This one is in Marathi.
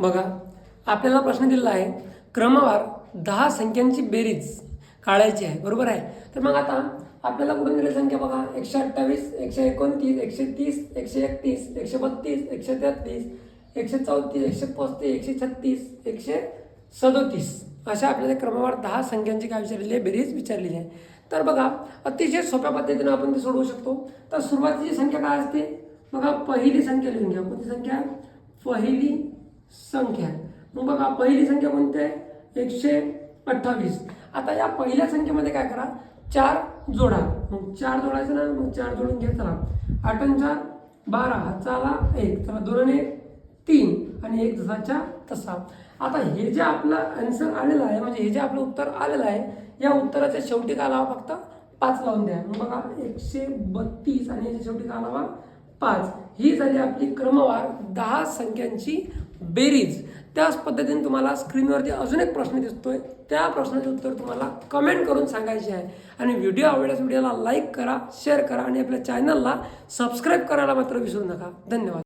बघा आपल्याला प्रश्न दिलेला आहे क्रमवार दहा संख्यांची बेरीज काढायची आहे बरोबर आहे? तर मग आता आपल्याला कुठून दिलेली संख्या बघा? एकशे अठ्ठावीस एकशे एकोणतीस एकशे तीस एकशे एकतीस एकशे बत्तीस एकशे तेहतीस एकशे चौतीस एकशे पस्तीस एकशे छत्तीस एकशे सदोतीस. अशा आपल्याला क्रमवार दहा संख्यांची काय विचारलेली आहे? बेरीज विचारलेली आहे. तर बघा अतिशय सोप्या पद्धतीनं आपण ते सोडवू शकतो. तर सुरुवातीची संख्या काय असते? बघा पहिली संख्या लिहून घ्या. कोणती संख्या? पहिली संख्या. मग बघा पहिली संख्या कोणती आहे? एकशे अठ्ठावीस. आता या पहिल्या संख्येमध्ये काय करा? चार जोडा. मग चार जोडायचं ना? मग चार जोडून घ्या. चला. आठन चार बारा. हाताला एक. चला दोन एक. तीन. आणि एक जसाच्या तसा. आता हे जे आपलं आन्सर आलेलं आहे म्हणजे हे जे आपलं उत्तर आलेलं आहे या उत्तराच्या शेवटी काय लावा? फक्त पाच लावून द्या. मग बघा एकशे बत्तीस. आणि याच्या शेवटी काय लावा? पाच. ही झाली आपली क्रमवार दहा संख्यांची बेरीज. त्याच पद्धतीने तुम्हाला स्क्रीनवरती अजून एक प्रश्न दिसतोय. त्या प्रश्नाचे उत्तर तुम्हाला कमेंट करून सांगायचे आहे. आणि व्हिडिओ आवडल्यास व्हिडिओला लाईक करा शेअर करा आणि आपल्या चॅनलला सबस्क्राईब करायला मात्र विसरू नका. धन्यवाद.